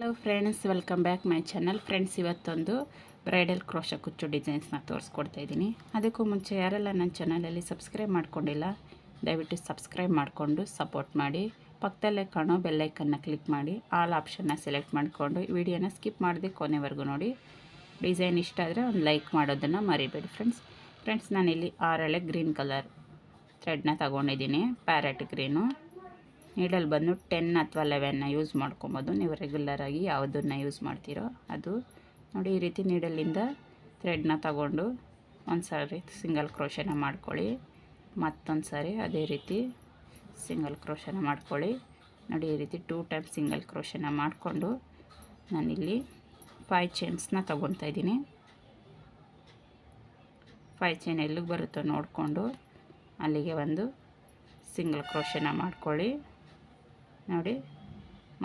Hello friends welcome back my channel friends ಇವತ್ತೊಂದು bridal crochet ಕುಚ್ಚು ಡಿಸೈನ್ಸ್ನ ತೋರಿಸ್ಕೊಡ್ತಾ ಇದ್ದೀನಿ. ಅದಕ್ಕೂ ಮುಂಚೆ ಯಾರೆಲ್ಲ ನನ್ನ ಚಾನಲಲ್ಲಿ ಸಬ್ಸ್ಕ್ರೈಬ್ ಮಾಡ್ಕೊಂಡಿಲ್ಲ, ದಯವಿಟ್ಟು ಸಬ್ಸ್ಕ್ರೈಬ್ ಮಾಡಿಕೊಂಡು ಸಪೋರ್ಟ್ ಮಾಡಿ. ಪಕ್ಕದಲ್ಲೇ ಕಾಣೋ ಬೆಲ್ಲೈಕನ್ನ ಕ್ಲಿಕ್ ಮಾಡಿ. ಆಲ್ ಆಪ್ಷನ್ನ ಸೆಲೆಕ್ಟ್ ಮಾಡಿಕೊಂಡು ವಿಡಿಯೋನ ಸ್ಕಿಪ್ ಮಾಡದೆ ಕೊನೆವರೆಗೂ ನೋಡಿ. ಡಿಸೈನ್ ಇಷ್ಟ ಆದರೆ ಒಂದು ಲೈಕ್ ಮಾಡೋದನ್ನು ಮರಿಬೇಡಿ ಫ್ರೆಂಡ್ಸ್ ಫ್ರೆಂಡ್ಸ್ ನಾನಿಲ್ಲಿ ಆರಳೆ ಗ್ರೀನ್ ಕಲರ್ ಥ್ರೆಡ್ನ ತಗೊಂಡಿದ್ದೀನಿ. ಪ್ಯಾರೆಟ್ ಗ್ರೀನು ನೀಡಲ್ ಬಂದು ಟೆನ್ ಅಥವಾ ಲೆವೆನ್ನ ಯೂಸ್ ಮಾಡ್ಕೊಬೋದು. ನೀವು ರೆಗ್ಯುಲರಾಗಿ ಯಾವುದನ್ನು ಯೂಸ್ ಮಾಡ್ತೀರೋ ಅದು. ನೋಡಿ, ಈ ರೀತಿ ನೀಡಲಿಂದ ಥ್ರೆಡ್ನ ತಗೊಂಡು ಒಂದು ಸಾರಿ ಸಿಂಗಲ್ ಕ್ರೋಶನ ಮಾಡ್ಕೊಳ್ಳಿ. ಮತ್ತೊಂದು ಸಾರಿ ಅದೇ ರೀತಿ ಸಿಂಗಲ್ ಕ್ರೋಶನ ಮಾಡ್ಕೊಳ್ಳಿ. ನೋಡಿ, ಈ ರೀತಿ ಟೂ ಟೈಮ್ ಸಿಂಗಲ್ ಕ್ರೋಶನ ಮಾಡಿಕೊಂಡು ನಾನಿಲ್ಲಿ ಫೈ ಚೈನ್ಸ್ನ ತೊಗೊತಾ ಇದ್ದೀನಿ. ಫೈ ಚೈನ್ ಎಲ್ಲಿಗೆ ಬರುತ್ತೋ ನೋಡಿಕೊಂಡು ಅಲ್ಲಿಗೆ ಒಂದು ಸಿಂಗಲ್ ಕ್ರೋಶನ ಮಾಡ್ಕೊಳ್ಳಿ. ನೋಡಿ,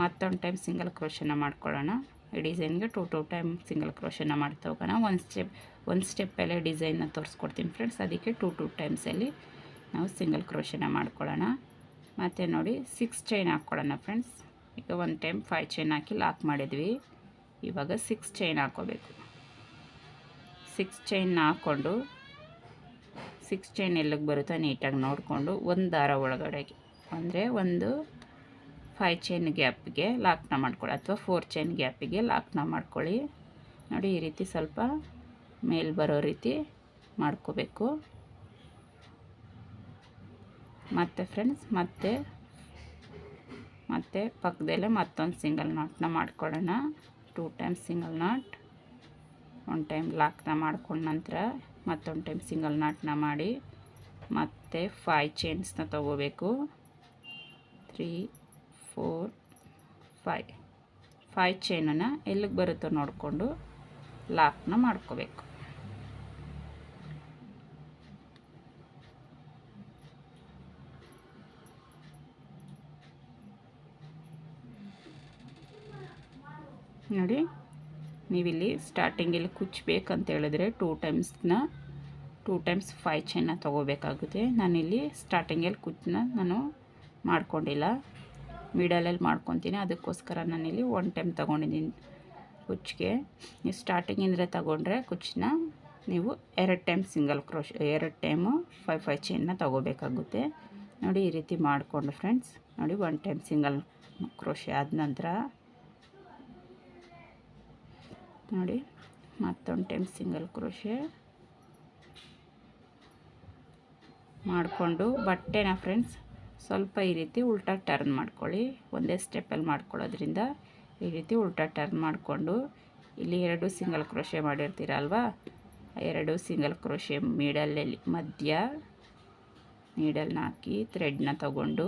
ಮತ್ತೊಂದು ಟೈಮ್ ಸಿಂಗಲ್ ಕ್ರೋಶನ ಮಾಡ್ಕೊಳ್ಳೋಣ. ಈ ಡಿಸೈನ್ಗೆ ಟು ಟು ಟೈಮ್ ಸಿಂಗಲ್ ಕ್ರೋಶನ ಮಾಡ್ತಾ ಹೋಗೋಣ. ಒಂದು ಸ್ಟೆಪ್ ಒಂದು ಸ್ಟೆಪ್ಪಲ್ಲೇ ಡಿಸೈನ್ನ ತೋರಿಸ್ಕೊಡ್ತೀನಿ ಫ್ರೆಂಡ್ಸ್ ಅದಕ್ಕೆ ಟು ಟು ಟೈಮ್ಸಲ್ಲಿ ನಾವು ಸಿಂಗಲ್ ಕ್ರೋಶನ ಮಾಡ್ಕೊಳ್ಳೋಣ. ಮತ್ತು ನೋಡಿ ಸಿಕ್ಸ್ ಚೈನ್ ಹಾಕ್ಕೊಳ್ಳೋಣ ಫ್ರೆಂಡ್ಸ್ ಈಗ ಒಂದು ಟೈಮ್ ಫೈವ್ ಚೈನ್ ಹಾಕಿ ಲಾಕ್ ಮಾಡಿದ್ವಿ. ಇವಾಗ ಸಿಕ್ಸ್ ಚೈನ್ ಹಾಕ್ಕೋಬೇಕು. ಸಿಕ್ಸ್ ಚೈನ್ ಹಾಕ್ಕೊಂಡು ಸಿಕ್ಸ್ ಚೈನ್ ಎಲ್ಲಿಗೆ ಬರುತ್ತೋ ನೀಟಾಗಿ ನೋಡಿಕೊಂಡು, ಒಂದು ದಾರ ಒಳಗಡೆಗೆ. ಅಂದರೆ ಒಂದು ಫೈವ್ ಚೈನ್ ಗ್ಯಾಪ್ಗೆ ಲಾಕ್ನ ಮಾಡ್ಕೊಳ್ಳಿ ಅಥವಾ ಫೋರ್ ಚೈನ್ ಗ್ಯಾಪಿಗೆ ಲಾಕ್ನ ಮಾಡ್ಕೊಳ್ಳಿ. ನೋಡಿ, ಈ ರೀತಿ ಸ್ವಲ್ಪ ಮೇಲ್ ಬರೋ ರೀತಿ ಮಾಡ್ಕೋಬೇಕು. ಮತ್ತು ಫ್ರೆಂಡ್ಸ್ ಮತ್ತೆ ಮತ್ತೆ ಪಕ್ಕದಲ್ಲೇ ಮತ್ತೊಂದು ಸಿಂಗಲ್ ನಾಟ್ನ ಮಾಡ್ಕೊಳ್ಳೋಣ. Two time single knot one time ಲಾಕ್ನ ಮಾಡ್ಕೊಂಡ ನಂತರ ಮತ್ತೊಂದು ಟೈಮ್ ಸಿಂಗಲ್ ನಾಟ್ನ ಮಾಡಿ ಮತ್ತೆ ಫೈ ಚೈನ್ಸ್ನ ತಗೋಬೇಕು. ತ್ರೀ ಫೋರ್ ಫೈ ಫೈ ಚೈನನ್ನು ಎಲ್ಲಿಗೆ ಬರುತ್ತೋ ನೋಡಿಕೊಂಡು ಲಾಕ್ನ ಮಾಡ್ಕೋಬೇಕು. ನೋಡಿ, ನೀವಿಲ್ಲಿ ಸ್ಟಾರ್ಟಿಂಗಲ್ಲಿ ಕುಚ್ಚಬೇಕಂತ ಹೇಳಿದ್ರೆ ಟೂ ಟೈಮ್ಸ್ನ ಟೂ ಟೈಮ್ಸ್ ಫೈ ಚೈನ ತೊಗೋಬೇಕಾಗುತ್ತೆ. ನಾನಿಲ್ಲಿ ಸ್ಟಾರ್ಟಿಂಗಲ್ಲಿ ಕುಚ್ಚನ್ನ ನಾನು ಮಾಡ್ಕೊಂಡಿಲ್ಲ. ಮಿಡಲಲ್ಲಿ ಮಾಡ್ಕೊತೀನಿ. ಅದಕ್ಕೋಸ್ಕರ ನಾನಿಲ್ಲಿ ಒನ್ ಟೈಮ್ ತೊಗೊಂಡಿದ್ದೀನಿ ಕುಚ್ಚಿಗೆ. ನೀವು ಸ್ಟಾರ್ಟಿಂಗಿಂದರೆ ತೊಗೊಂಡ್ರೆ ಕುಚ್ಚನ್ನ ನೀವು ಎರಡು ಟೈಮ್ ಸಿಂಗಲ್ ಕ್ರೋಶ್ ಎರಡು ಟೈಮು ಫೈವ್ ಫೈವ್ ಚೈನ್ನ ತೊಗೋಬೇಕಾಗುತ್ತೆ. ನೋಡಿ ಈ ರೀತಿ ಮಾಡಿಕೊಂಡು ಫ್ರೆಂಡ್ಸ್ ನೋಡಿ ಒನ್ ಟೈಮ್ ಸಿಂಗಲ್ ಕ್ರೋಶೆ ಆದ ನಂತರ ನೋಡಿ ಮತ್ತೊಂದು ಟೈಮ್ ಸಿಂಗಲ್ ಕ್ರೋಶೆ ಮಾಡಿಕೊಂಡು ಬಟ್ಟೆನ ಫ್ರೆಂಡ್ಸ್ ಸ್ವಲ್ಪ ಈ ರೀತಿ ಉಲ್ಟಾ ಟರ್ನ್ ಮಾಡ್ಕೊಳ್ಳಿ. ಒಂದೇ ಸ್ಟೆಪ್ಪಲ್ಲಿ ಮಾಡ್ಕೊಳ್ಳೋದ್ರಿಂದ ಈ ರೀತಿ ಉಲ್ಟಾ ಟರ್ನ್ ಮಾಡಿಕೊಂಡು, ಇಲ್ಲಿ ಎರಡು ಸಿಂಗಲ್ ಕ್ರೋಶೆ ಮಾಡಿರ್ತೀರಲ್ವಾ? ಎರಡು ಸಿಂಗಲ್ ಕ್ರೋಶೆ ಮಿಡಲಲ್ಲಿ, ಮಧ್ಯ ನೀಡಲ್ನ ಹಾಕಿ ಥ್ರೆಡ್ನ ತಗೊಂಡು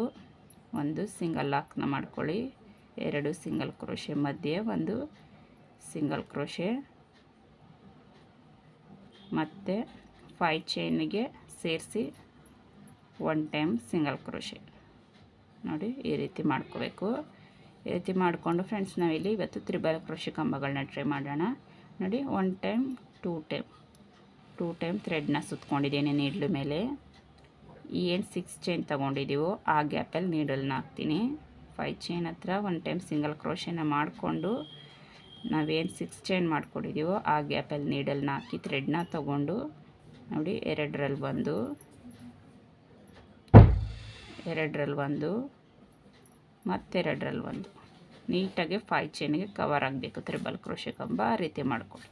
ಒಂದು ಸಿಂಗಲ್ ಲಾಕ್ನ ಮಾಡ್ಕೊಳ್ಳಿ. ಎರಡು ಸಿಂಗಲ್ ಕ್ರೋಶೆ ಮಧ್ಯೆ, ಒಂದು ಸಿಂಗಲ್ ಕ್ರೋಶೆ ಮತ್ತು ಫೈ ಚೈನಿಗೆ ಸೇರಿಸಿ ಒನ್ ಟೈಮ್ ಸಿಂಗಲ್ ಕ್ರೋಶೆ. ನೋಡಿ, ಈ ರೀತಿ ಮಾಡ್ಕೋಬೇಕು. ಈ ರೀತಿ ಮಾಡಿಕೊಂಡು ಫ್ರೆಂಡ್ಸ್, ನಾವಿಲ್ಲಿ ಇವತ್ತು ತ್ರಿಬಲ್ ಕ್ರೋಶಿ ಕಂಬಗಳನ್ನ ಟ್ರೈ ಮಾಡೋಣ. ನೋಡಿ, one time, two time two time ಥ್ರೆಡ್ನ ಸುತ್ಕೊಂಡಿದ್ದೀನಿ ನೀಡ್ಲು ಮೇಲೆ. ಈ ಏನು ಸಿಕ್ಸ್ ಚೈನ್ ತೊಗೊಂಡಿದ್ದೀವೋ, ಆ ಗ್ಯಾಪಲ್ಲಿ ನೀಡಲ್ನ ಹಾಕ್ತೀನಿ. ಫೈವ್ ಚೈನ್ ಹತ್ರ ಒನ್ ಟೈಮ್ ಸಿಂಗಲ್ ಕ್ರೋಶೆನ ಮಾಡಿಕೊಂಡು ನಾವೇನು ಸಿಕ್ಸ್ ಚೈನ್ ಮಾಡ್ಕೊಂಡಿದ್ದೀವೋ, ಆ ಗ್ಯಾಪಲ್ಲಿ ನೀಡಲ್ನ ಹಾಕಿ ಥ್ರೆಡ್ನ ತೊಗೊಂಡು ನೋಡಿ, ಎರಡರಲ್ಲಿ ಬಂದು ಎರಡರಲ್ಲಿ ಒಂದು, ಮತ್ತೆರಡರಲ್ಲಿ ಒಂದು. ನೀಟಾಗಿ ಫೈ ಚೈನಿಗೆ ಕವರ್ ಆಗಬೇಕು, ತ್ರಿಬಲ್ ಕ್ರೋಶೆ ಕಂಬ ಆ ರೀತಿ ಮಾಡಿಕೊಳ್ಳಿ.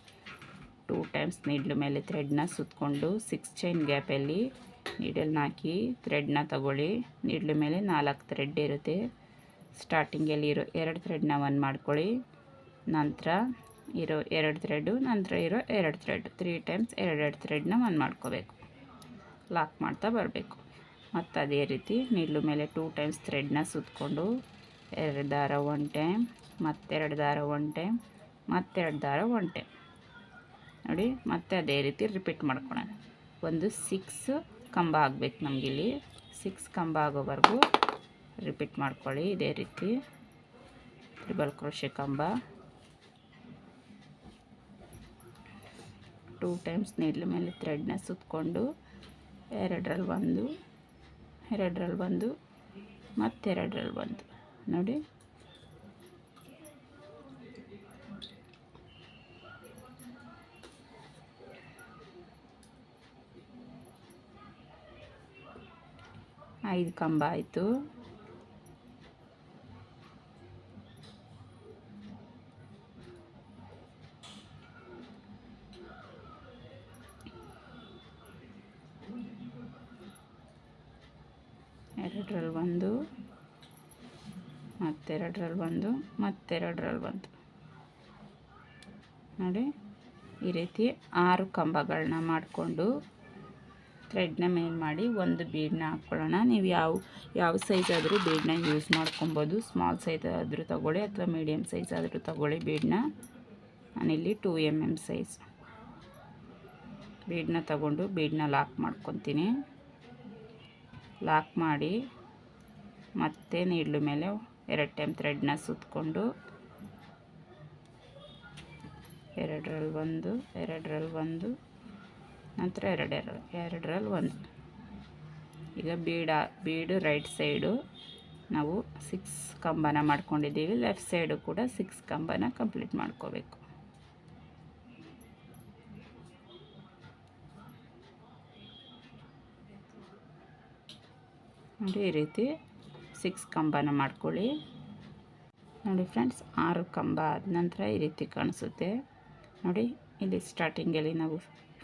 ಟೂ ಟೈಮ್ಸ್ ನೀಡ್ಲು ಮೇಲೆ ಥ್ರೆಡ್ನ ಸುತ್ತಕೊಂಡು ಸಿಕ್ಸ್ ಚೈನ್ ಗ್ಯಾಪಲ್ಲಿ ನೀಡಲ್ನ ಹಾಕಿ ಥ್ರೆಡ್ನ ತಗೊಳ್ಳಿ. ನೀಡ್ಲು ಮೇಲೆ ನಾಲ್ಕು ಥ್ರೆಡ್ ಇರುತ್ತೆ. ಸ್ಟಾರ್ಟಿಂಗಲ್ಲಿ ಇರೋ ಎರಡು ಥ್ರೆಡ್ನ ಒನ್ ಮಾಡ್ಕೊಳ್ಳಿ. ನಂತರ ಇರೋ ಎರಡು ಥ್ರೆಡ್ಡು ನಂತರ ಇರೋ ಎರಡು ಥ್ರೆಡ್ ತ್ರೀ ಟೈಮ್ಸ್ ಎರಡೆರಡು ಥ್ರೆಡ್ನ ಒನ್ ಮಾಡ್ಕೋಬೇಕು. ಲಾಕ್ ಮಾಡ್ತಾ ಬರಬೇಕು. ಮತ್ತು ಅದೇ ರೀತಿ ನಿಲ್ಲು ಮೇಲೆ ಟೂ ಟೈಮ್ಸ್ ಥ್ರೆಡ್ನ ಸುತ್ತಕೊಂಡು ಎರಡು ದಾರ ಒನ್ ಟೈಮ್ ಮತ್ತೆರಡು ದಾರ ಒನ್ ಟೈಮ್ ಮತ್ತೆರಡು ದಾರ ಒನ್ ಟೈಮ್ ನೋಡಿ, ಮತ್ತೆ ಅದೇ ರೀತಿ ರಿಪೀಟ್ ಮಾಡ್ಕೊಳ್ಳೋಣ ಒಂದು ಸಿಕ್ಸ್ ಕಂಬ ಆಗಬೇಕು ನಮಗಿಲ್ಲಿ ಸಿಕ್ಸ್ ಕಂಬ ಆಗೋವರೆಗೂ ರಿಪೀಟ್ ಮಾಡ್ಕೊಳ್ಳಿ. ಇದೇ ರೀತಿ ತ್ರಿಬಲ್ ಕ್ರೋಶೆ ಕಂಬ. ಟೂ ಟೈಮ್ಸ್ ನೀಡ್ಲ ಮೇಲೆ ಥ್ರೆಡ್ನ ಸುತ್ತಕೊಂಡು ಎರಡರಲ್ಲಿ ಒಂದು ಎರಡರಲ್ಲಿ ಬಂದು ಮತ್ತೆರಡರಲ್ಲಿ ಬಂದು ನೋಡಿ. ಐದು ಕಂಬ ಆಯಿತು. ಮತ್ತೆರಡರಲ್ಲಿ ಒಂದು ಮತ್ತೆರಡರಲ್ಲಿ ಒಂದು. ನೋಡಿ, ಈ ರೀತಿ ಆರು ಕಂಬಗಳನ್ನ ಮಾಡಿಕೊಂಡು ಥ್ರೆಡ್ನ ಮೇಲ್ ಮಾಡಿ ಒಂದು ಬೀಡನ್ನ ಹಾಕ್ಕೊಳ್ಳೋಣ ನೀವು ಯಾವ ಯಾವ ಸೈಜ್ ಆದರೂ ಬೀಡನ್ನ ಯೂಸ್ ಮಾಡ್ಕೊಬೋದು. ಸ್ಮಾಲ್ ಸೈಜ್ ಆದರೂ ತಗೊಳ್ಳಿ ಅಥವಾ ಮೀಡಿಯಮ್ ಸೈಜ್ ಆದರೂ ತಗೊಳ್ಳಿ ಬೀಡನ್ನ ನಾನಿಲ್ಲಿ ಟೂ ಎಂ ಎಂ ಸೈಜ್. ಬೀಡನ್ನ ತಗೊಂಡು ಬೀಡನ್ನ ಲಾಕ್ ಮಾಡ್ಕೊತೀನಿ. ಲಾಕ್ ಮಾಡಿ ಮತ್ತೆ ನೀಡ್ಲು ಮೇಲೆ ಎರಡು ಟೈಮ್ ಥ್ರೆಡ್ನ ಸುತ್ತಕೊಂಡು ಎರಡರಲ್ಲಿ ಒಂದು ಎರಡರಲ್ಲಿ ಒಂದು, ನಂತರ ಎರಡೆರಡು ಎರಡರಲ್ಲಿ ಒಂದು. ಈಗ ಬೀಡ, ಬೀಡು ರೈಟ್ ಸೈಡು ನಾವು ಸಿಕ್ಸ್ ಕಂಬನ ಮಾಡ್ಕೊಂಡಿದ್ದೀವಿ, ಲೆಫ್ಟ್ ಸೈಡು ಕೂಡ ಸಿಕ್ಸ್ ಕಂಬನ ಕಂಪ್ಲೀಟ್ ಮಾಡ್ಕೋಬೇಕು. ನೋಡಿ ಈ ರೀತಿ ಸಿಕ್ಸ್ ಕಂಬನ ಮಾಡ್ಕೊಳ್ಳಿ. ನೋಡಿ ಫ್ರೆಂಡ್ಸ್, ಆರು ಕಂಬ ಆದ ನಂತರ ಈ ರೀತಿ ಕಾಣಿಸುತ್ತೆ. ನೋಡಿ, ಇಲ್ಲಿ ಸ್ಟಾರ್ಟಿಂಗಲ್ಲಿ ನಾವು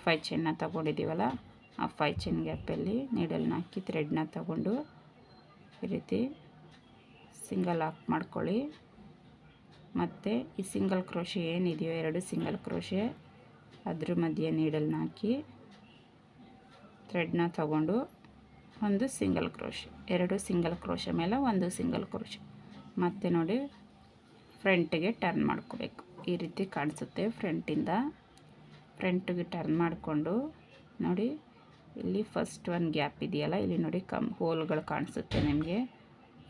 ಫೈ ಚೈನ್ನ ತಗೊಂಡಿದ್ದೀವಲ್ಲ, ಆ ಫೈ ಚೈನ್ ಗ್ಯಾಪಲ್ಲಿ ನೀಡಲ್ನ ಹಾಕಿ ಥ್ರೆಡ್ನ ತಗೊಂಡು ಈ ರೀತಿ ಸಿಂಗಲ್ ಹಾಕ್ ಮಾಡ್ಕೊಳ್ಳಿ. ಮತ್ತು ಈ ಸಿಂಗಲ್ ಕ್ರೋಶೆ ಏನಿದೆಯೋ, ಎರಡು ಸಿಂಗಲ್ ಕ್ರೋಶೆ, ಅದ್ರ ಮಧ್ಯೆ ನೀಡಲ್ನ ಹಾಕಿ ಥ್ರೆಡ್ನ ತಗೊಂಡು ಒಂದು ಸಿಂಗಲ್ ಕ್ರೋಶ, ಎರಡು ಸಿಂಗಲ್ ಕ್ರೋಶ ಮೇಲೆ ಒಂದು ಸಿಂಗಲ್ ಕ್ರೋಶ. ಮತ್ತು ನೋಡಿ, ಫ್ರಂಟಿಗೆ ಟರ್ನ್ ಮಾಡ್ಕೋಬೇಕು. ಈ ರೀತಿ ಕಾಣಿಸುತ್ತೆ ಫ್ರಂಟಿಂದ. ಫ್ರಂಟಿಗೆ ಟರ್ನ್ ಮಾಡಿಕೊಂಡು ನೋಡಿ, ಇಲ್ಲಿ ಫಸ್ಟ್ ಒನ್ ಗ್ಯಾಪ್ ಇದೆಯಲ್ಲ, ಇಲ್ಲಿ ನೋಡಿ ಕಮ್, ಹೋಲ್ಗಳು ಕಾಣಿಸುತ್ತೆ ನಿಮಗೆ.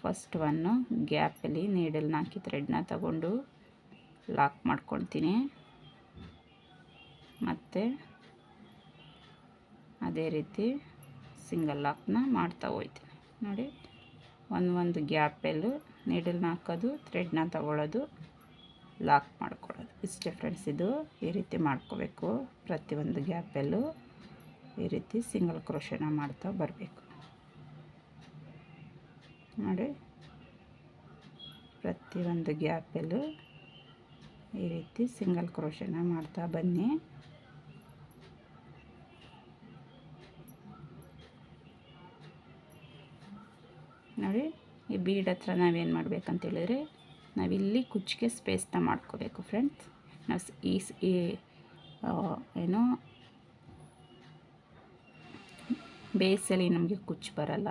ಫಸ್ಟ್ ಒನ್ನು ಗ್ಯಾಪಲ್ಲಿ ನೀಡಲ್ನ ಹಾಕಿ ಥ್ರೆಡ್ನ ತಗೊಂಡು ಲಾಕ್ ಮಾಡ್ಕೊಳ್ತೀನಿ. ಮತ್ತು ಅದೇ ರೀತಿ ಸಿಂಗಲ್ ಲಾಕ್ನ ಮಾಡ್ತಾ ಹೋಗ್ತೀನಿ ನೋಡಿ, ಒಂದು ಒಂದು ಗ್ಯಾಪಲ್ಲೂ ನೀಡಲ್ನ ಹಾಕೋದು ಥ್ರೆಡ್ನ ತಗೊಳ್ಳೋದು ಲಾಕ್ ಮಾಡ್ಕೊಳ್ಳೋದು. ಇಷ್ಟೇ ಫ್ರೆಂಡ್ಸ್ ಇದು. ಈ ರೀತಿ ಮಾಡ್ಕೋಬೇಕು. ಪ್ರತಿಯೊಂದು ಗ್ಯಾಪಲ್ಲೂ ಈ ರೀತಿ ಸಿಂಗಲ್ ಕ್ರೋಶನ ಮಾಡ್ತಾ ಬರಬೇಕು. ನೋಡಿ ಪ್ರತಿಯೊಂದು ಗ್ಯಾಪಲ್ಲೂ ಈ ರೀತಿ ಸಿಂಗಲ್ ಕ್ರೋಶನ ಮಾಡ್ತಾ ಬನ್ನಿ. ನೋಡಿ ಈ ಬೀಡ್ ಹತ್ರ ನಾವೇನು ಮಾಡಬೇಕಂತೇಳಿದ್ರೆ ನಾವಿಲ್ಲಿ ಕುಚ್ಚಿಗೆ ಸ್ಪೇಸ್ನ ಮಾಡ್ಕೋಬೇಕು ಫ್ರೆಂಡ್ಸ್ ನಾವು ಈ ಏನೋ ಬೇಸಲ್ಲಿ ನಮಗೆ ಕುಚ್ಚು ಬರಲ್ಲ.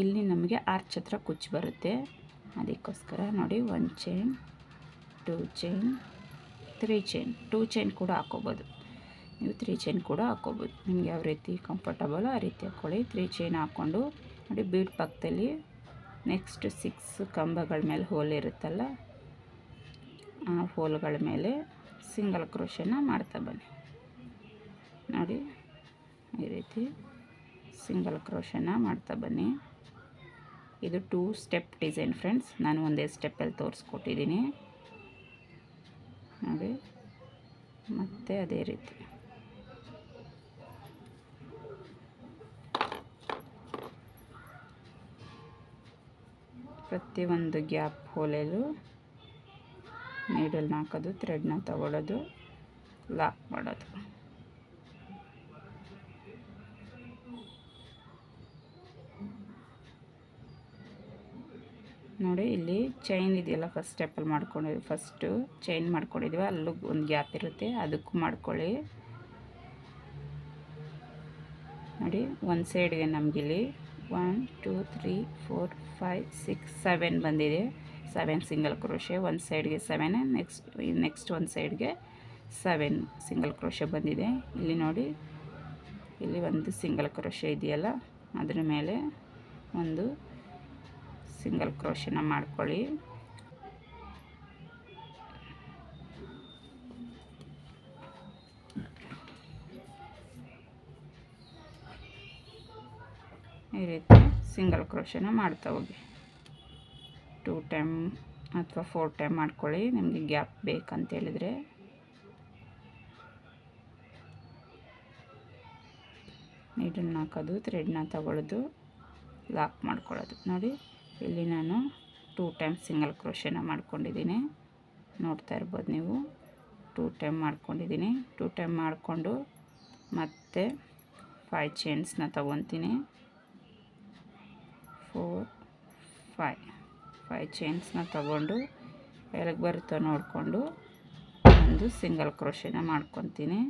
ಇಲ್ಲಿ ನಮಗೆ ಆರ್ಚ್ ಹತ್ರ ಕುಚ್ಚು ಬರುತ್ತೆ. ಅದಕ್ಕೋಸ್ಕರ ನೋಡಿ one chain two chain three chain two chain ಕೂಡ ಹಾಕೋಬೋದು. ನೀವು ತ್ರೀ ಚೈನ್ ಕೂಡ ಹಾಕೋಬೋದು. ನಿಮ್ಗೆ ಯಾವ ರೀತಿ ಕಂಫರ್ಟಬಲ್ ಆ ರೀತಿ ಹಾಕ್ಕೊಳ್ಳಿ ತ್ರೀ ಚೈನ್ ಹಾಕ್ಕೊಂಡು ನೋಡಿ ಬೀಡ್ ಪಕ್ಕದಲ್ಲಿ ನೆಕ್ಸ್ಟ್ ಸಿಕ್ಸ್ ಕಂಬಗಳ ಮೇಲೆ ಹೋಲ್ ಇರುತ್ತಲ್ಲ, ಆ ಹೋಲ್ಗಳ ಮೇಲೆ ಸಿಂಗಲ್ ಕ್ರೋಶನ ಮಾಡ್ತಾ ಬನ್ನಿ. ನೋಡಿ, ಈ ರೀತಿ ಸಿಂಗಲ್ ಕ್ರೋಶನ ಮಾಡ್ತಾ ಬನ್ನಿ. ಇದು ಟೂ ಸ್ಟೆಪ್ ಡಿಸೈನ್ ಫ್ರೆಂಡ್ಸ್, ನಾನು ಒಂದೇ ಸ್ಟೆಪ್ಪಲ್ಲಿ ತೋರಿಸ್ಕೊಟ್ಟಿದ್ದೀನಿ. ನೋಡಿ, ಮತ್ತು ಅದೇ ರೀತಿ. ಪ್ರತಿಯೊಂದು ಗ್ಯಾಪ್ ಹೊಲೆಯಲು ನೀಡಲ್ನ ಹಾಕೋದು ಥ್ರೆಡ್ನ ತಗೊಳ್ಳೋದು ಲಾಕ್ ಮಾಡೋದು. ನೋಡಿ, ಇಲ್ಲಿ ಚೈನ್ ಇದೆಯಲ್ಲ ಫಸ್ಟ್ ಸ್ಟೆಪ್ಪಲ್ಲಿ ಮಾಡ್ಕೊಂಡಿದ್ವಿ ಫಸ್ಟು ಚೈನ್ ಮಾಡ್ಕೊಂಡಿದ್ದೀವಿ, ಅಲ್ಲೂ ಒಂದು ಗ್ಯಾಪ್ ಇರುತ್ತೆ, ಅದಕ್ಕೂ ಮಾಡ್ಕೊಳ್ಳಿ. ನೋಡಿ ಒಂದು ಸೈಡ್ಗೆ ನಮಗಿಲ್ಲಿ one two three four five six seven ಬಂದಿದೆ. ಸೆವೆನ್ ಸಿಂಗಲ್ ಕ್ರೋಶೆ ಒಂದು ಸೈಡ್ಗೆ ಸೆವೆನ್ ನೆಕ್ಸ್ಟ್ ನೆಕ್ಸ್ಟ್ ಒಂದು ಸೈಡ್ಗೆ ಸೆವೆನ್ ಸಿಂಗಲ್ ಕ್ರೋಶೆ ಬಂದಿದೆ. ಇಲ್ಲಿ ನೋಡಿ, ಇಲ್ಲಿ ಒಂದು ಸಿಂಗಲ್ ಕ್ರೋಶೆ ಇದೆಯಲ್ಲ, ಅದ್ರ ಮೇಲೆ ಒಂದು ಸಿಂಗಲ್ ಕ್ರೋಶನ ಮಾಡ್ಕೊಳ್ಳಿ. ಈ ರೀತಿ. ಸಿಂಗಲ್ ಕ್ರೋಶನ ಮಾಡ್ತಾ ಹೋಗಿ. ಟೂ ಟೈಮ್ ಅಥವಾ ಫೋರ್ ಟೈಮ್ ಮಾಡ್ಕೊಳ್ಳಿ, ನಿಮಗೆ ಗ್ಯಾಪ್ ಬೇಕಂತೇಳಿದರೆ ನೀಡನ್ನು ಹಾಕೋದು ಥ್ರೆಡ್ನ ತಗೊಳ್ಳೋದು ಲಾಕ್ ಮಾಡ್ಕೊಳ್ಳೋದು. ನೋಡಿ, ಇಲ್ಲಿ ನಾನು ಟೂ ಟೈಮ್ ಸಿಂಗಲ್ ಕ್ರೋಶನ ಮಾಡ್ಕೊಂಡಿದ್ದೀನಿ. ನೋಡ್ತಾ ಇರ್ಬೋದು ನೀವು. ಟೂ ಟೈಮ್ ಮಾಡ್ಕೊಂಡಿದ್ದೀನಿ. ಟೂ ಟೈಮ್ ಮಾಡಿಕೊಂಡು ಮತ್ತೆ ಫೈ ಚೈನ್ಸ್ನ ತೊಗೊತೀನಿ. ಫೋರ್ ಫೈ ಫೈ ಚೈನ್ಸ್ನ ತಗೊಂಡು ಎಲ್ಲಿಗೆ ಬರುತ್ತೋ ನೋಡಿಕೊಂಡು ಒಂದು ಸಿಂಗಲ್ ಕ್ರೋಶನ ಮಾಡ್ಕೊತೀನಿ.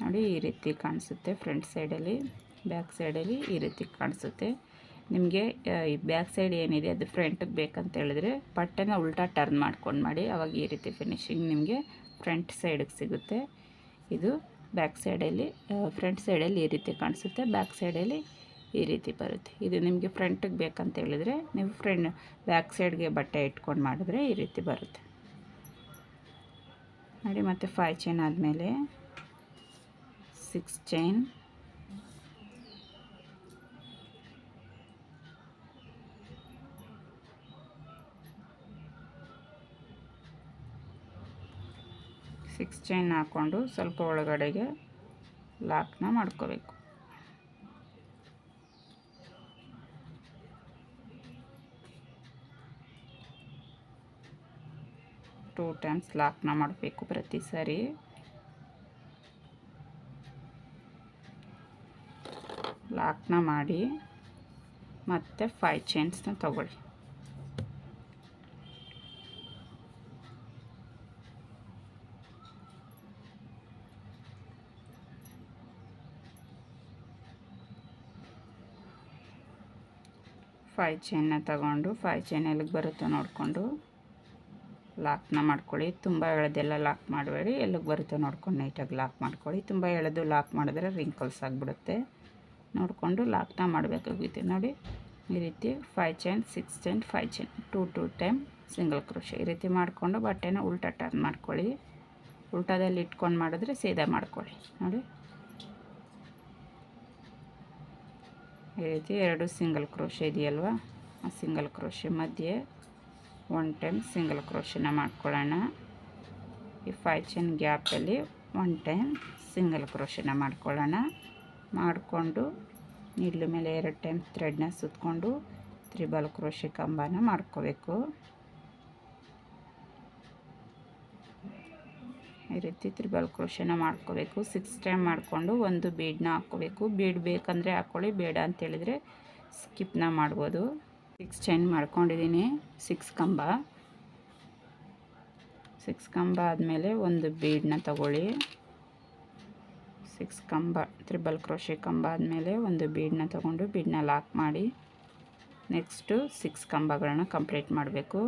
ನೋಡಿ ಈ ರೀತಿ ಕಾಣಿಸುತ್ತೆ ಫ್ರಂಟ್ ಸೈಡಲ್ಲಿ, ಬ್ಯಾಕ್ ಸೈಡಲ್ಲಿ ಈ ರೀತಿ ಕಾಣಿಸುತ್ತೆ. ನಿಮಗೆ ಈ ಬ್ಯಾಕ್ ಸೈಡ್ ಏನಿದೆ ಅದು ಫ್ರಂಟಿಗೆ ಬೇಕಂತ ಹೇಳಿದ್ರೆ ಪಟ್ಟೆನ ಉಲ್ಟಾ ಟರ್ನ್ ಮಾಡ್ಕೊಂಡು ಮಾಡಿ, ಅವಾಗ ಈ ರೀತಿ ಫಿನಿಶಿಂಗ್ ನಿಮಗೆ ಫ್ರಂಟ್ ಸೈಡಿಗೆ ಸಿಗುತ್ತೆ. ಇದು ಬ್ಯಾಕ್ ಸೈಡಲ್ಲಿ ಫ್ರಂಟ್ ಸೈಡಲ್ಲಿ ಈ ರೀತಿ ಕಾಣಿಸುತ್ತೆ. ಬ್ಯಾಕ್ ಸೈಡಲ್ಲಿ ಈ ರೀತಿ ಬರುತ್ತೆ. ಇದು ನಿಮಗೆ ಫ್ರಂಟಿಗೆ ಬೇಕಂತ ಹೇಳಿದರೆ ನೀವು ಫ್ರಂಟ್ ಬ್ಯಾಕ್ ಸೈಡ್ಗೆ ಬಟ್ಟೆ ಇಟ್ಕೊಂಡು ಮಾಡಿದ್ರೆ ಈ ರೀತಿ ಬರುತ್ತೆ. ನೋಡಿ, ಮತ್ತು ಫೈ ಚೈನ್ ಆದಮೇಲೆ ಸಿಕ್ಸ್ ಚೈನ್ ಸಿಕ್ಸ್ ಚೈನ್ ಹಾಕ್ಕೊಂಡು ಸ್ವಲ್ಪ ಒಳಗಡೆಗೆ ಲಾಕ್ನ ಮಾಡ್ಕೋಬೇಕು. ಟೂ ಟೈಮ್ಸ್ ಲಾಕ್ನ ಮಾಡಬೇಕು ಪ್ರತಿ ಸಾರಿ. ಲಾಕ್ನ ಮಾಡಿ ಮತ್ತೆ ಫೈವ್ ಚೈನ್ಸ್ನ ತಗೊಳ್ಳಿ. ಫೈ ಚೈನ್ನ ತಗೊಂಡು ಫೈ ಚೈನ್ ಎಲ್ಲಿಗೆ ಬರುತ್ತೋ ನೋಡಿಕೊಂಡು ಲಾಕ್ನ ಮಾಡ್ಕೊಳ್ಳಿ. ತುಂಬ ಎಳೆದೆಲ್ಲ ಲಾಕ್ ಮಾಡಬೇಡಿ. ಎಲ್ಲಿಗೆ ಬರುತ್ತೋ ನೋಡ್ಕೊಂಡು ನೀಟಾಗಿ ಲಾಕ್ ಮಾಡ್ಕೊಳ್ಳಿ. ತುಂಬ ಎಳೆದು ಲಾಕ್ ಮಾಡಿದ್ರೆ ರಿಂಕಲ್ಸ್ ಆಗಿಬಿಡುತ್ತೆ. ನೋಡಿಕೊಂಡು ಲಾಕ್ನ ಮಾಡಬೇಕಾಗುತ್ತೆ. ನೋಡಿ, ಈ ರೀತಿ five chain six chain five chain two two time single crochet ಈ ರೀತಿ ಮಾಡಿಕೊಂಡು ಬಟ್ಟೆನ ಉಲ್ಟಾ ಟರ್ನ್ ಮಾಡ್ಕೊಳ್ಳಿ. ಉಲ್ಟಾದಲ್ಲಿ ಇಟ್ಕೊಂಡು ಮಾಡಿದ್ರೆ ಸೀದಾ ಮಾಡ್ಕೊಳ್ಳಿ. ನೋಡಿ. ಈ ಎರಡು ಸಿಂಗಲ್ ಕ್ರೋಶೆ ಇದೆಯಲ್ವ? ಆ ಸಿಂಗಲ್ ಕ್ರೋಶೆ ಮಧ್ಯೆ ಒನ್ ಟೈಮ್ ಸಿಂಗಲ್ ಕ್ರೋಶನ ಮಾಡ್ಕೊಳ್ಳೋಣ. ಈ ಫೈ ಚೈನ್ ಗ್ಯಾಪಲ್ಲಿ ಒನ್ ಟೈಮ್ ಸಿಂಗಲ್ ಕ್ರೋಶನ ಮಾಡ್ಕೊಳ್ಳೋಣ. ಮಾಡಿಕೊಂಡು ನೀಡ್ಲು ಮೇಲೆ ಎರಡು ಟೈಮ್ ಥ್ರೆಡ್ನ ಸುತ್ತಕೊಂಡು ತ್ರಿಬಲ್ ಕ್ರೋಶೆ ಕಂಬನ ಮಾಡ್ಕೋಬೇಕು. ಈ ರೀತಿ ತ್ರಿಬಲ್ ಕ್ರೋಶನ ಮಾಡ್ಕೋಬೇಕು. ಸಿಕ್ಸ್ ಟೈಮ್ ಮಾಡಿಕೊಂಡು ಒಂದು ಬೀಡನ್ನ ಹಾಕ್ಕೋಬೇಕು. ಬೀಡ್ ಬೇಕಂದರೆ ಹಾಕ್ಕೊಳ್ಳಿ ಬೇಡ ಅಂತೇಳಿದರೆ ಸ್ಕಿಪ್ನ ಮಾಡ್ಬೋದು. ಸಿಕ್ಸ್ ಚೈನ್ ಮಾಡ್ಕೊಂಡಿದ್ದೀನಿ. ಸಿಕ್ಸ್ ಕಂಬ. ಸಿಕ್ಸ್ ಕಂಬ ಆದಮೇಲೆ ಒಂದು ಬೀಡನ್ನ ತಗೊಳ್ಳಿ. ಸಿಕ್ಸ್ ಕಂಬ, ತ್ರಿಬಲ್ ಕ್ರೋಶೆ ಕಂಬ ಆದಮೇಲೆ ಒಂದು ಬೀಡನ್ನ ತಗೊಂಡು ಬೀಡನ್ನ ಲಾಕ್ ಮಾಡಿ. ನೆಕ್ಸ್ಟು ಸಿಕ್ಸ್ ಕಂಬಗಳನ್ನ ಕಂಪ್ಲೀಟ್ ಮಾಡಬೇಕು.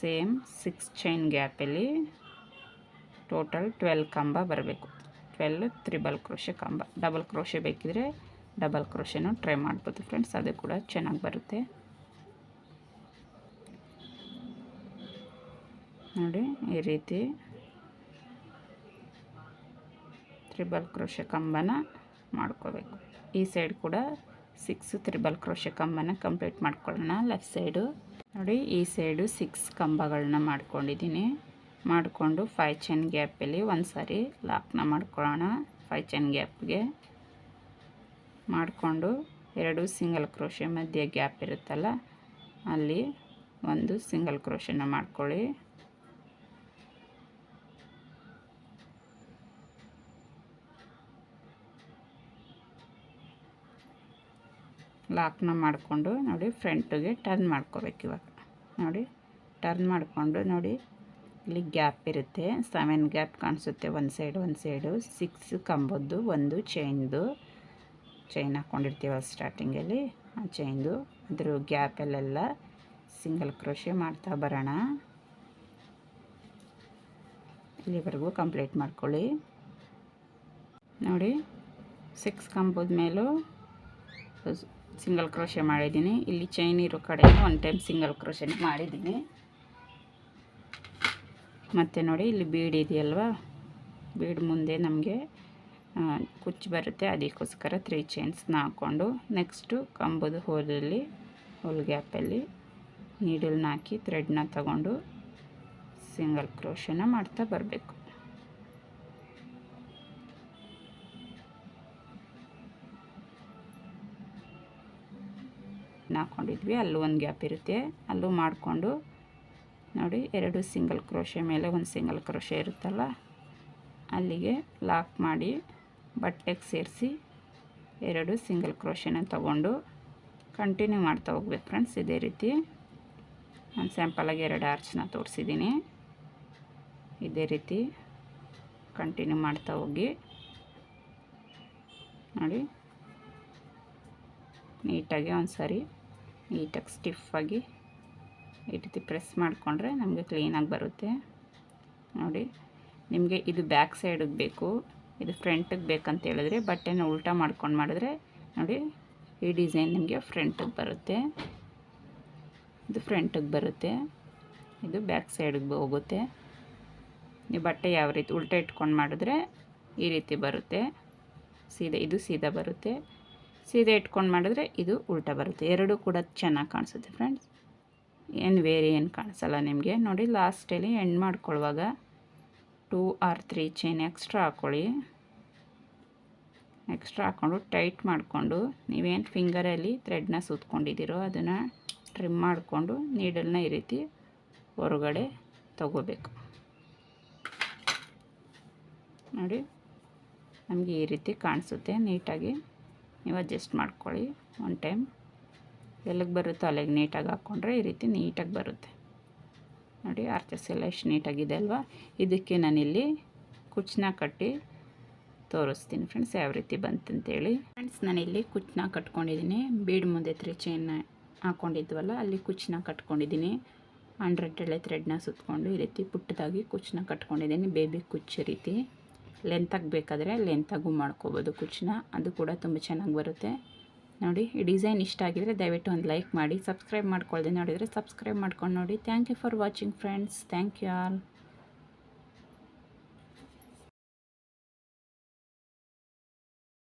ಸೇಮ್ ಸಿಕ್ಸ್ ಚೈನ್ ಗ್ಯಾಪಲ್ಲಿ ಟೋಟಲ್ ಟ್ವೆಲ್ ಕಂಬ ಬರಬೇಕು. ಟ್ವೆಲ್ ತ್ರಿಬಲ್ ಕ್ರೋಶೆ ಕಂಬ. ಡಬಲ್ ಕ್ರೋಶೆ ಬೇಕಿದ್ರೆ ಡಬಲ್ ಕ್ರೋಶೆನೂ ಟ್ರೈ ಮಾಡ್ಬೋದು ಫ್ರೆಂಡ್ಸ್. ಅದು ಕೂಡ ಚೆನ್ನಾಗಿ ಬರುತ್ತೆ. ನೋಡಿ, ಈ ರೀತಿ ತ್ರಿಬಲ್ ಕ್ರೋಶೆ ಕಂಬನ ಮಾಡ್ಕೋಬೇಕು. ಈ ಸೈಡ್ ಕೂಡ ಸಿಕ್ಸ್ ತ್ರಿಬಲ್ ಕ್ರೋಶೆ ಕಂಬನ ಕಂಪ್ಲೀಟ್ ಮಾಡ್ಕೊಳ್ಳೋಣ. Left side. ನೋಡಿ, ಈ ಸೈಡು ಸಿಕ್ಸ್ ಕಂಬಗಳನ್ನ ಮಾಡ್ಕೊಂಡಿದ್ದೀನಿ. ಮಾಡಿಕೊಂಡು ಫೈ ಚೈನ್ ಗ್ಯಾಪಲ್ಲಿ ಒಂದು ಸಾರಿ ಲಾಕ್ನ ಮಾಡ್ಕೊಳ್ಳೋಣ. ಫೈ ಚೈನ್ ಗ್ಯಾಪ್ಗೆ ಮಾಡಿಕೊಂಡು ಎರಡು ಸಿಂಗಲ್ ಕ್ರೋಶೆ ಮಧ್ಯೆ ಗ್ಯಾಪ್ ಇರುತ್ತಲ್ಲ, ಅಲ್ಲಿ ಒಂದು ಸಿಂಗಲ್ ಕ್ರೋಶನ ಮಾಡ್ಕೊಳ್ಳಿ. ಲಾಕ್ನ ಮಾಡಿಕೊಂಡು ನೋಡಿ ಫ್ರಂಟಿಗೆ ಟರ್ನ್ ಮಾಡ್ಕೋಬೇಕು ಇವಾಗ. ನೋಡಿ ಟರ್ನ್ ಮಾಡಿಕೊಂಡು ನೋಡಿ ಇಲ್ಲಿ ಗ್ಯಾಪ್ ಇರುತ್ತೆ. ಸೆವೆನ್ ಗ್ಯಾಪ್ ಕಾಣಿಸುತ್ತೆ. ಒಂದು ಸೈಡ್ ಒಂದು ಸೈಡು. ಸಿಕ್ಸ್ ಕಂಬದ್ದು, ಒಂದು ಚೈನ್ದು. ಚೈನ್ ಹಾಕ್ಕೊಂಡಿರ್ತೀವಲ್ಲ ಸ್ಟಾರ್ಟಿಂಗಲ್ಲಿ ಆ ಚೈನ್ದು. ಅದ್ರ ಗ್ಯಾಪಲ್ಲೆಲ್ಲ ಸಿಂಗಲ್ ಕ್ರೋಶೆ ಮಾಡ್ತಾ ಬರೋಣ. ಇಲ್ಲಿವರೆಗೂ ಕಂಪ್ಲೀಟ್ ಮಾಡ್ಕೊಳ್ಳಿ. ನೋಡಿ ಸಿಕ್ಸ್ ಕಂಬದ ಮೇಲೂ ಸಿಂಗಲ್ ಕ್ರೋಶೆ ಮಾಡಿದ್ದೀನಿ. ಇಲ್ಲಿ ಚೈನ್ ಇರೋ ಕಡೆ ಒನ್ ಟೈಮ್ ಸಿಂಗಲ್ ಕ್ರೋಶೆ ಮಾಡಿದ್ದೀನಿ. ಮತ್ತು ನೋಡಿ, ಇಲ್ಲಿ ಬೀಡ್ ಇದೆಯಲ್ವ? ಬೀಡ್ ಮುಂದೆ ನಮಗೆ ಕುಚ್ಚು ಬರುತ್ತೆ. ಅದಕ್ಕೋಸ್ಕರ ತ್ರೀ ಚೈನ್ಸ್ನ ಹಾಕ್ಕೊಂಡು ನೆಕ್ಸ್ಟು ಕಂಬದ ಹೋಲಲ್ಲಿ, ಹೋಲ್ ಗ್ಯಾಪಲ್ಲಿ ನೀಡಲ್ನ ಹಾಕಿ ಥ್ರೆಡ್ನ ತಗೊಂಡು ಸಿಂಗಲ್ ಕ್ರೋಶನ ಮಾಡ್ತಾ ಬರಬೇಕು. ಹಾಕ್ಕೊಂಡಿದ್ವಿ ಅಲ್ಲೂ ಒಂದು ಗ್ಯಾಪ್ ಇರುತ್ತೆ. ಅಲ್ಲೂ ಮಾಡಿಕೊಂಡು ನೋಡಿ, ಎರಡು ಸಿಂಗಲ್ ಕ್ರೋಶೆ ಮೇಲೆ ಒಂದು ಸಿಂಗಲ್ ಕ್ರೋಶೆ ಇರುತ್ತಲ್ಲ, ಅಲ್ಲಿಗೆ ಲಾಕ್ ಮಾಡಿ ಬಟ್ಟೆಗೆ ಸೇರಿಸಿ ಎರಡು ಸಿಂಗಲ್ ಕ್ರೋಶೆನ ತಗೊಂಡು ಕಂಟಿನ್ಯೂ ಮಾಡ್ತಾ ಹೋಗ್ಬೇಕು ಫ್ರೆಂಡ್ಸ್ ಇದೇ ರೀತಿ. ನಾನು ಸ್ಯಾಂಪಲಾಗಿ ಎರಡು ಆರ್ಚನ್ನ ತೋರಿಸಿದ್ದೀನಿ. ಇದೇ ರೀತಿ ಕಂಟಿನ್ಯೂ ಮಾಡ್ತಾ ಹೋಗಿ. ನೋಡಿ ನೀಟಾಗಿ ಒಂದು ಸಾರಿ ನೀಟಾಗಿ ಸ್ಟಿಫಾಗಿ ಈ ರೀತಿ ಪ್ರೆಸ್ ಮಾಡಿಕೊಂಡ್ರೆ ನಮಗೆ ಕ್ಲೀನಾಗಿ ಬರುತ್ತೆ. ನೋಡಿ, ನಿಮಗೆ ಇದು ಬ್ಯಾಕ್ ಸೈಡಿಗೆ ಬೇಕು, ಇದು ಫ್ರಂಟಿಗೆ ಬೇಕಂತ ಹೇಳಿದ್ರೆ ಬಟ್ಟೆನ ಉಲ್ಟಾ ಮಾಡ್ಕೊಂಡು ಮಾಡಿದ್ರೆ ನೋಡಿ, ಈ ಡಿಸೈನ್ ನಿಮಗೆ ಫ್ರಂಟಿಗೆ ಬರುತ್ತೆ. ಇದು ಫ್ರಂಟಿಗೆ ಬರುತ್ತೆ. ಇದು ಬ್ಯಾಕ್ ಸೈಡಿಗೆ ಹೋಗುತ್ತೆ. ನೀವು ಬಟ್ಟೆ ಯಾವ ರೀತಿ ಉಲ್ಟಾ ಇಟ್ಕೊಂಡು ಮಾಡಿದ್ರೆ ಈ ರೀತಿ ಬರುತ್ತೆ. ಸೀದಾ, ಇದು ಸೀದಾ ಬರುತ್ತೆ. ಸೀದಾ ಇಟ್ಕೊಂಡು ಮಾಡಿದ್ರೆ ಇದು ಉಲ್ಟಾ ಬರುತ್ತೆ. ಎರಡೂ ಕೂಡ ಚೆನ್ನಾಗಿ ಕಾಣಿಸುತ್ತೆ ಫ್ರೆಂಡ್ಸ್ ಏನು ಬೇರೆ ಏನು ಕಾಣಿಸಲ್ಲ ನಿಮಗೆ. ನೋಡಿ ಲಾಸ್ಟಲ್ಲಿ end ಮಾಡ್ಕೊಳ್ಳುವಾಗ two or three chain extra ಹಾಕ್ಕೊಳ್ಳಿ ಎಕ್ಸ್ಟ್ರಾ ಹಾಕ್ಕೊಂಡು ಟೈಟ್ ಮಾಡಿಕೊಂಡು ನೀವೇನು ಫಿಂಗರಲ್ಲಿ ಥ್ರೆಡ್ನ ಸುತ್ಕೊಂಡಿದ್ದೀರೋ ಅದನ್ನು ಟ್ರಿಮ್ ಮಾಡಿಕೊಂಡು ನೀಡಲ್ನ ಈ ರೀತಿ ಹೊರಗಡೆ ತಗೋಬೇಕು. ನೋಡಿ, ನಮಗೆ ಈ ರೀತಿ ಕಾಣಿಸುತ್ತೆ. ನೀಟಾಗಿ ನೀವು ಅಡ್ಜಸ್ಟ್ ಮಾಡ್ಕೊಳ್ಳಿ. ಒನ್ ಟೈಮ್ ಎಲ್ಲಿಗೆ ಬರುತ್ತೋ ಅಲ್ಲಿಗೆ ನೀಟಾಗಿ ಹಾಕ್ಕೊಂಡ್ರೆ ಈ ರೀತಿ ನೀಟಾಗಿ ಬರುತ್ತೆ. ನೋಡಿ ಆರ್ಚಸ್ ಎಲ್ಲ ಎಷ್ಟು ನೀಟಾಗಿದೆ ಅಲ್ವಾ? ಇದಕ್ಕೆ ನಾನಿಲ್ಲಿ ಕುಚ್ಚನ್ನ ಕಟ್ಟಿ ತೋರಿಸ್ತೀನಿ ಫ್ರೆಂಡ್ಸ್ ಯಾವ ರೀತಿ ಬಂತಂತೇಳಿ. ಫ್ರೆಂಡ್ಸ್ ನಾನಿಲ್ಲಿ ಕುಚ್ಚನ್ನ ಕಟ್ಕೊಂಡಿದ್ದೀನಿ. ಬೀಡ್ ಮುಂದೆ ತ್ರೀ ಚೈನ್ನ ಹಾಕ್ಕೊಂಡಿದ್ವಲ್ಲ ಅಲ್ಲಿ ಕುಚ್ಚನ್ನ ಕಟ್ಕೊಂಡಿದ್ದೀನಿ. ಹಂಡ್ರೆಡ್ ಎಳೆ ಥ್ರೆಡ್ನ ಸುತ್ತಕೊಂಡು ಈ ರೀತಿ ಪುಟ್ಟದಾಗಿ ಕುಚ್ಚನ್ನ ಕಟ್ಕೊಂಡಿದ್ದೀನಿ ಬೇಬಿ ಕುಚ್ಚು ರೀತಿ. ಲೆಂತಾಗಿ ಬೇಕಾದರೆ ಲೆಂತಾಗೂ ಮಾಡ್ಕೋಬೋದು ಕುಚ್ಚನ್ನ ಅದು ಕೂಡ ತುಂಬ ಚೆನ್ನಾಗಿ ಬರುತ್ತೆ. ನೋಡಿ, ಈ ಡಿಸೈನ್ ಇಷ್ಟ ಆಗಿದರೆ ದಯವಿಟ್ಟು ಒಂದು ಲೈಕ್ ಮಾಡಿ, ಸಬ್ಸ್ಕ್ರೈಬ್ ಮಾಡ್ಕೊಳ್ಳಿ ನೋಡಿದರೆ ಸಬ್ಸ್ಕ್ರೈಬ್ ಮಾಡ್ಕೊಂಡು ನೋಡಿ. Thank you for watching friends thank you all